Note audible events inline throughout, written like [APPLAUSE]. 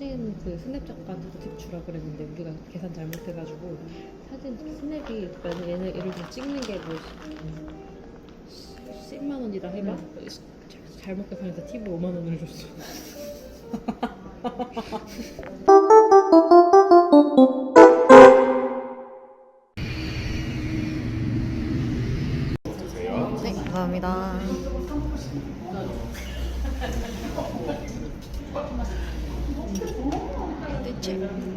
사진 그 스냅 작가한테 팁 주라 그랬는데 우리가 계산 잘못해가지고 사진 스냅이 얘는 예를 들어 찍는 게뭐 10만 원이다 해봐? 자- 잘못 계산해서 팁을 5만 원을 줬어 [LAUGHS] 대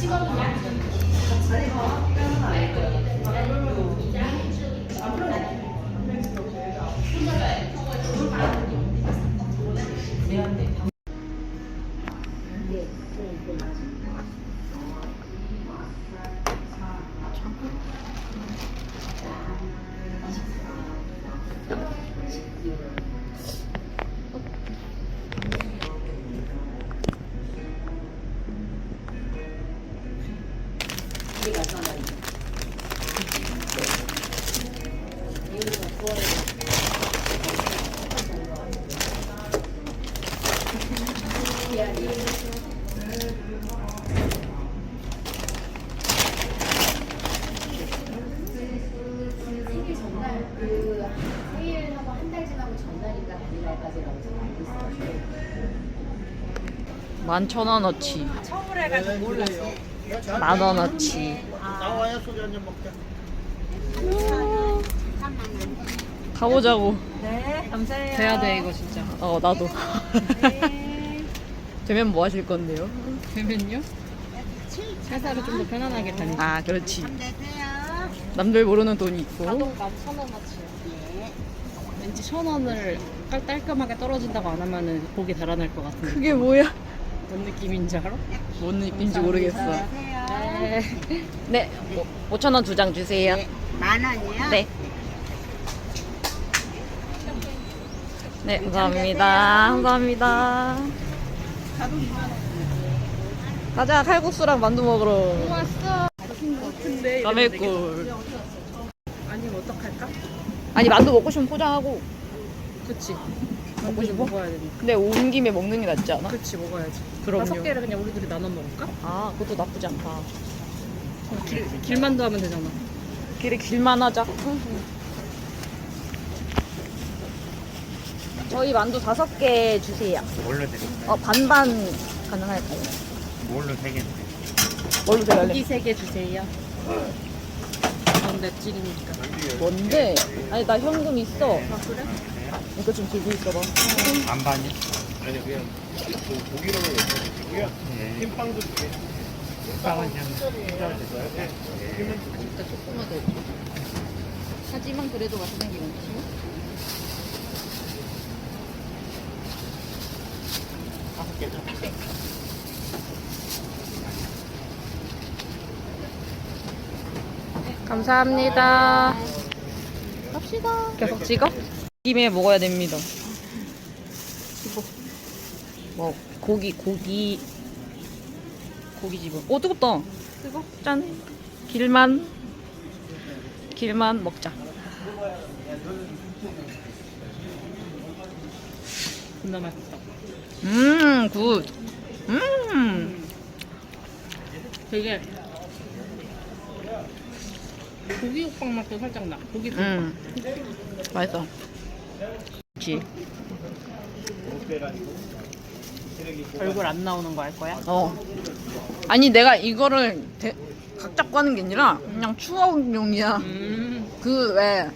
생일 전날 그 생일하고 한달 지나고 전날인가 당일날까지라고 제가 알고 있어요. 만천 원어치. 만 원어치. 나와야 소주 한잔 먹자. 가보자고. 네 감사해요 돼야 돼 이거 진짜 어, 나도. [LAUGHS] 되면 뭐 하실 건데요? 되면요? 회사를 좀 더 편안하게 다니 아, 그렇지. 남들 모르는 돈이 있고. 자동값 천 원어치요 왠지 천 원을 깔- 깔끔하게 떨어진다고 안 하면은 목이 달아날 것 같은데 그게 뭐야? 뭔 느낌인지 알아? 뭔 느낌인지 모르겠어. 네. 네, 5천 원 두 장 주세요. 만 원이요? 네. 네, 감사합니다. 감사합니다. 가자, 칼국수랑 만두 먹으러. 왔어 근데 까멜꿀. 아니면 어떡할까? 아니, 만두 먹고 싶으면 포장하고. 그치 먹고 싶어? 먹어야 되니까 근데 온 김에 먹는 게 낫지 않아? 그치 먹어야지 그럼요. 다섯 개를 그냥 우리 둘이 나눠 먹을까? 아, 그것도 나쁘지 않다. 길, 길만두 하면 되잖아 길에 길만 하자. 저희 만두 다섯 개 주세요. 뭘로 드릴까요? 어, 반반 가능할까요? 뭘로 세 개인데? 뭘로 드릴래? 고기 세개 주세요 전 맵찔이니까 뭔데? 아니, 나 현금 있어. 아 그래? 이거 좀 들고 있어봐. 반반이요? 아니 그냥 고기로 드시고요. 흰빵도 두 개. 흰빵은 그냥 필요하실까요? 네. 일단 조금만 더 해줘. 하지만 그래도 맛있는 게 많지. 다섯 개죠? 감사합니다. 갑시다. 계속 찍어? 김에 먹어야 됩니다. 집어. 뭐 고기 고기 고기 집어. 오 뜨겁다. 뜨거? 짠. 길만 길만 먹자. 존나 맛있어 음 굿. 음 되게 고기 호빵 맛도 살짝 나. 고기 국 음. 맛있어. 그치. 얼굴 안 나오는 거 할 거야? 어. 아니, 내가 이거를 대, 각 잡고 하는 게 아니라 그냥 추억용이야. 음. 그 왜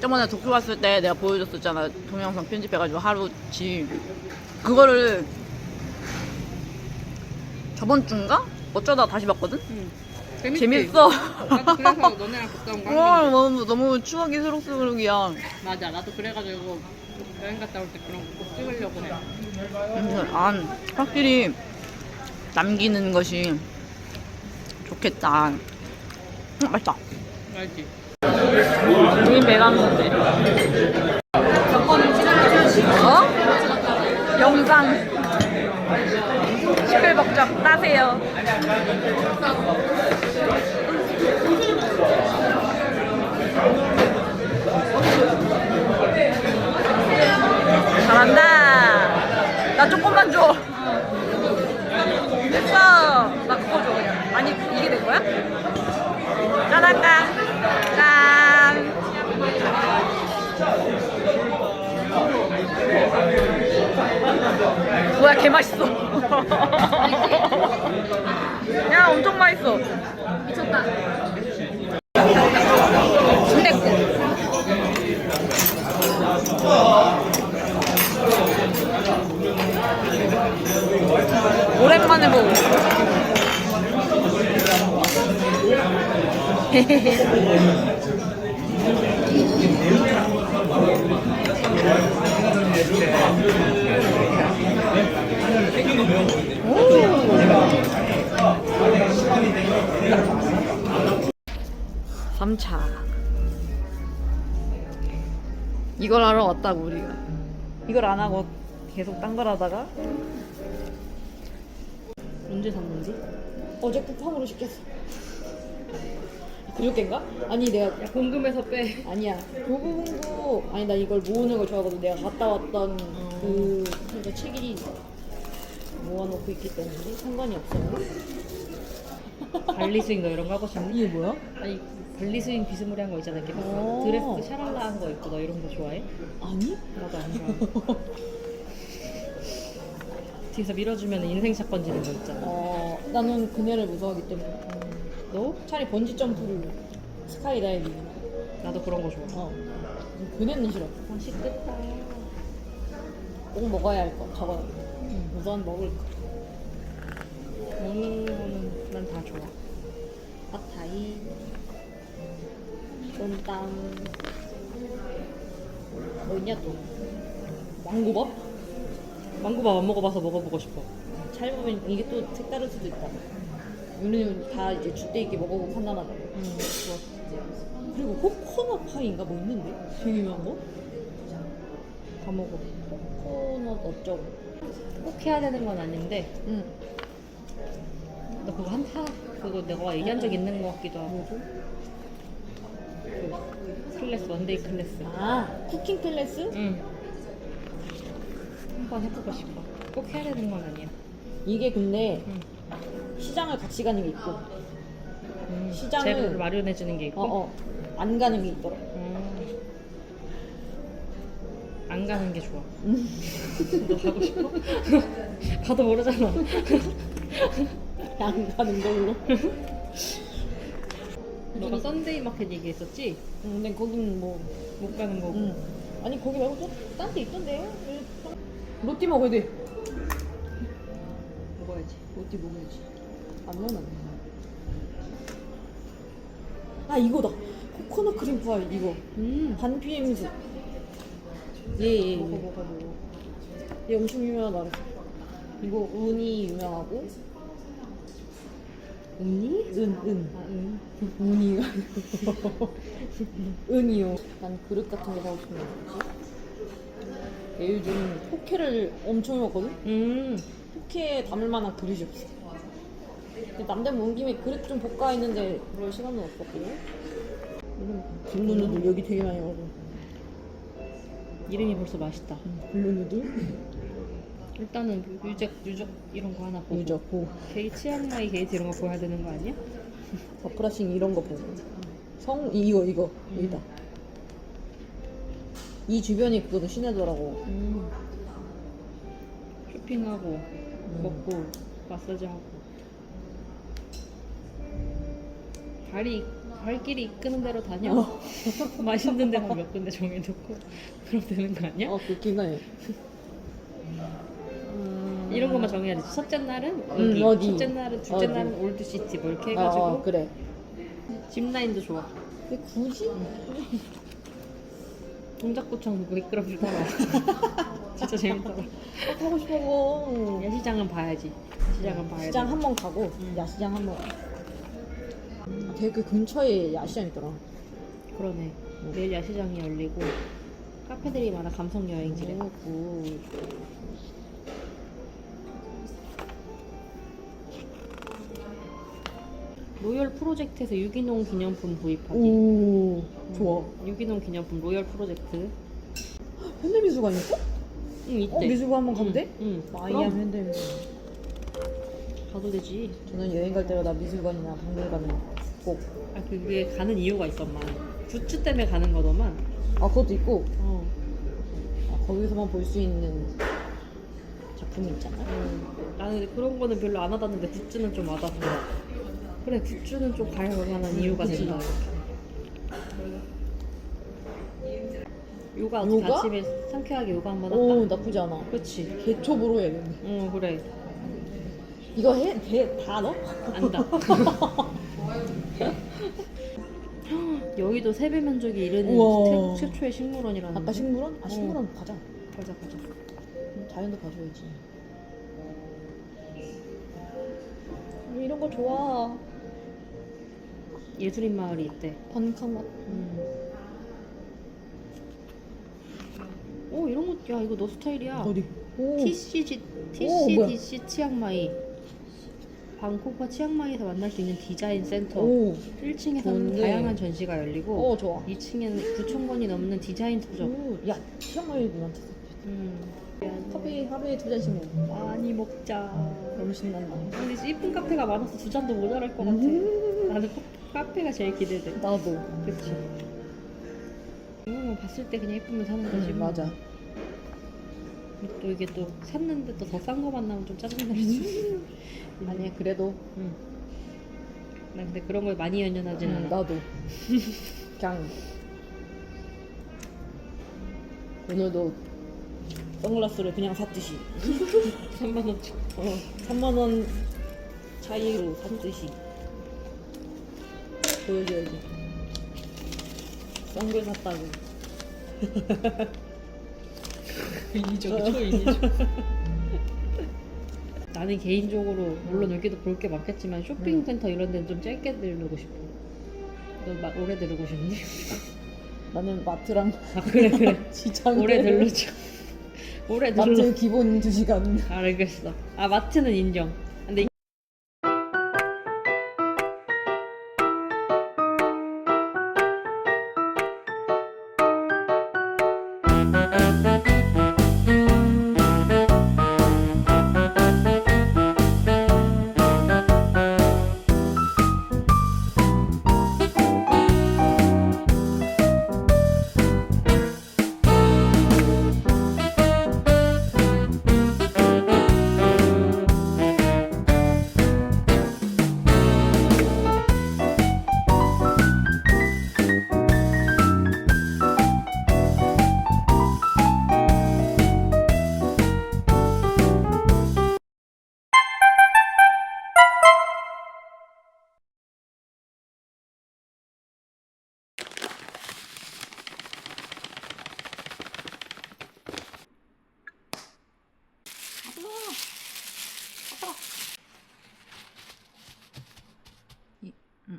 저번에 도쿄 갔을 때 내가 보여줬었잖아 동영상 편집해가지고 하루치 그거를 저번 주인가 어쩌다 다시 봤거든 재밌지? 재밌어 나도 그래서 너네랑 갔다 온거 와. 너무 너무 추억이 새록새록이야 맞아. 나도 그래가지고 여행 갔다 올 때 그런 거 꼭 찍으려고 해. 그래서 아 확실히 남기는 것이 좋겠다 음, 맛있다 알지? 이미 배가 는데 어? 영상 시끌벅적 따세요 잘한다 나 조금만 줘 됐어 나 그거 줘 그냥 아니 이게 된 거야? 짜잔깐 짠 뭐야 개 맛있어 야 엄청 맛있어 미쳤다. 순댓국 오랜만에 먹어 [LAUGHS] 삼차 이걸 하러 왔다고 우리가 이걸 안 하고 계속 딴 걸 하다가 언제 샀는지? 어제 쿠팡으로 시켰어. 그저께인가? 아니 내가 야, 공금에서 빼. 아니야. 교보문고 아니 나 이걸 모으는 걸 좋아하거든. 내가 갔다 왔던 그 그러니까 책이 모아놓고 있기 때문에 상관이 없어. 발리스윙 너 이런 거 하고 싶니? 이게 뭐야? 아니 발리스윙 비스무리한 거 있잖아 이렇게 막 어. 드레스 샤랄라한 거 입고 너 이런 거 좋아해? 아니? 나도 안 좋아해 뒤에서 밀어주면 인생 사건 지는 거 있잖아 어 나는 그네를 무서워하기 때문에 너? 차라리 번지 점프를 스카이다이빙. 나도 그런 거 좋아 어. 그네는 싫어. 맛있겠다 꼭 먹어야 할 거. 저거. 우선 먹을 거. 먹는 거는 난 다 좋아 팟타이, 쏨땀, 뭐 있냐 또? 망고밥? 망고밥 안 먹어봐서 먹어보고 싶어 잘 보면 이게 또 색다를 수도 있다. 우리는 다 이제 주대 있게 먹어보고 판단하자. 응 좋아 그리고 코코넛 파이인가 뭐 있는데? 되게 유명한 거? 다 먹어 코코넛 어쩌고. 꼭 해야 되는 건 아닌데 응. 너 그거 한 타 그거 내가 얘기한 적 있는 것 같기도 하고? 그 클래스 원데이 클래스 아, 쿠킹 클래스? 응 한번 해보고 싶어 꼭 해야 되는 건 아니야 이게 근데 응. 시장을 같이 가는 게 있고, 음, 시장을- 재료를 마련해 주는 게 있고 어, 어, 안 가는 게 있더라. 음. 안 가는 게 좋아 음. [LAUGHS] 너 가고 싶어? [LAUGHS] 가도 모르잖아 [LAUGHS] 안 가는 걸로. 너가 썬데이 마켓 얘기했었지? 응, 근데 거긴 뭐, 못 가는 거고 응. 아니 거기 말고 또딴데 있던데요? 로티 먹어야 돼. 먹어야지. 로티 먹어야지. 안 넣으면 안 돼. 아 이거다. 코코넛 크림 파이 이거. 음. 반피엠수. 예예. 먹어 먹어 먹어 얘 엄청 유명하다. 이거 은이 유명하고. 은이? 은, 은. 아, 응. 은이가 은이요. 난 그릇 같은 거 사고 싶은데 뭐지? 얘 요즘 포케를 엄청 먹거든? 음. 포케에 담을 만한 그릇이 없어. 근데 남대문 온 김에 그릇 좀 볶아 했는데 그럴 시간은 없었고. 블루 누들 여기 되게 많이 먹어. 이름이 벌써 맛있다 블루 누들? 일단은 유적 유적 이런 거 하나 보고 유적 고. 게이 치앙마이 게이트 이런 거 보여야 되는 거 아니야? [LAUGHS] 버프라싱 이런 거 보고. 성 이거 이거 여기다. 이 주변이 그거도 시내더라고. 음. 쇼핑하고 먹고 마사지하고 발이 발길이 이끄는 대로 다녀. [LAUGHS] 맛있는 데만 몇 군데 정해놓고 [LAUGHS] 그럼 되는 거 아니야? 어 그렇긴 해. 이런 것만 정해야 지 첫째 날은 음, 여기, 어디? 둘째 날은 둘째 어디? 날은 올드시티 뭐 이렇게 어, 해가지고 어, 그래. 짚라인도 좋아. 근데 굳이? 동작구청 미끄럼틀 타러 [LAUGHS] 진짜 재밌더라. 하고 싶어. 야시장은 봐야지. 야시장은 봐야지. 시장 한 번 가고 야시장 한 번. 되게 그 근처에 야시장 있더라. 그러네. 내일 야시장이 열리고 카페들이 많아 감성 여행지래. 오, 굿. 로열 프로젝트에서 유기농 기념품 구입하기. 오, 좋아. 유기농 기념품 로열 프로젝트. 현대 미술관 있어? 응 이때. 어, 미술관 한번 가면 돼? 응. 마이암 그럼 현대 미술관. 가도 되지. 저는 여행 갈 때마다 미술관이나 박물관을 꼭. 아 그게 가는 이유가 있었만. 굿즈 때문에 가는 거더만. 아, 그것도 있고, 어. 아, 거기서만 볼 수 있는 작품이 있잖아. 응. 나는 그런 거는 별로 안 와닿는데 굿즈는 좀 와닿더라. 그래 굿즈는 좀 가야 만한 이유가. 된다. 요가 어떻게 요가? 아침에 상쾌하게 요가 한번 할까? 오, 나쁘지 않아. 그렇지. 개초보로 해야 돼. 응 그래. 이거 해? 해? 다 넣어? 안다. [LAUGHS] 여의도 세배 면적이 이르는 우와. 최초의 식물원이라는. 아까 식물원? 아, 식물원 가자. 가자 가자. 자연도 봐줘야지. 이런 거 좋아. 예술인 마을이 있대. 번카맛. 음. 오 이런 거, 야 이거 너 스타일이야. 어디? 오. TCG? TCDC 치앙마이. 방콕과 치앙마이에서 만날 수 있는 디자인 센터. 오. 1층에서는 좋은데. 다양한 전시가 열리고 어, 좋아. 2층에는 9천 권이 넘는 디자인 도적. 오. 야, 시험을 많다. 음. 커피 하루에 두 잔씩 먹어. 많이 먹자. 너무 신난다. 근데 이쁜 카페가 많아서 두 잔도 모자랄 것 같아. 음. 나는 카- 카페가 제일 기대돼. 나도. 그치. 이거 뭐 봤을 때 그냥 예쁘면 사는 거지. 응, 뭐. 맞아. 또 이게 또 샀는데 또 더 싼 거 만 나오면 좀 짜증나지. [LAUGHS] 아니야, 그래도. 응. 나 근데 그런 걸 많이 연연하진 응, 않아. 나도. [LAUGHS] 그냥. 오늘도 선글라스를 그냥 샀듯이. [LAUGHS] 3만 원치. 어, 3만 원 차이로 샀듯이. 보여줘야지. 선글 샀다고. 인위적이 초인위적. [LAUGHS] 나는 개인적으로 물론 여기도 볼 게 많겠지만 쇼핑센터 이런 데는 좀 짧게 들르고 싶어. 너 마, 오래 들르고 싶니? [LAUGHS] 나는 마트랑 아 그래 그래. [LAUGHS] 시장 오래 들르자. 오래 들러. 마트 기본 2시간. 알겠어. 아 마트는 인정.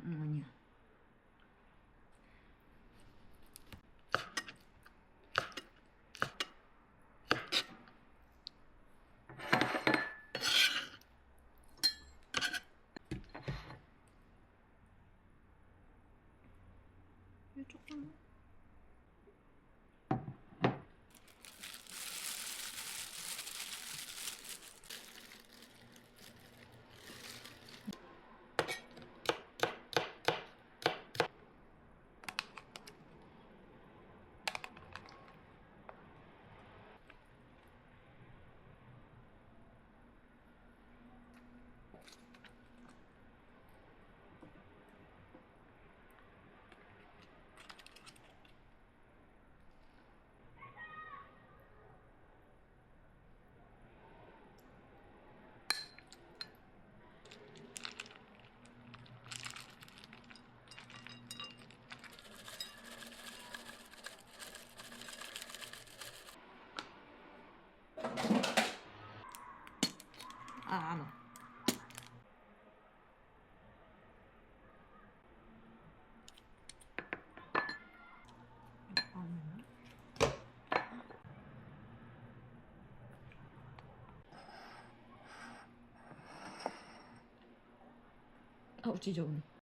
근데 응, 응, 좋은